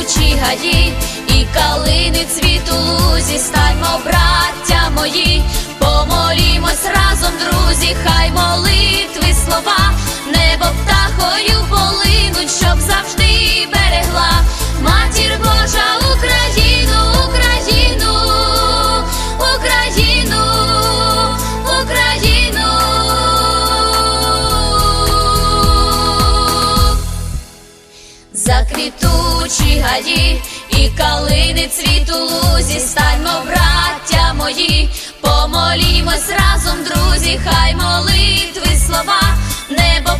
заквітучі гаї і калини цвіту лузі, станьмо, браття мої, помолімось разом, друзі, хай молитви слова, небо птахою Заквітучі гаї і калини цвіту лузі, станьмо, браття мої, помолімось разом, друзі, хай молитви слова, небо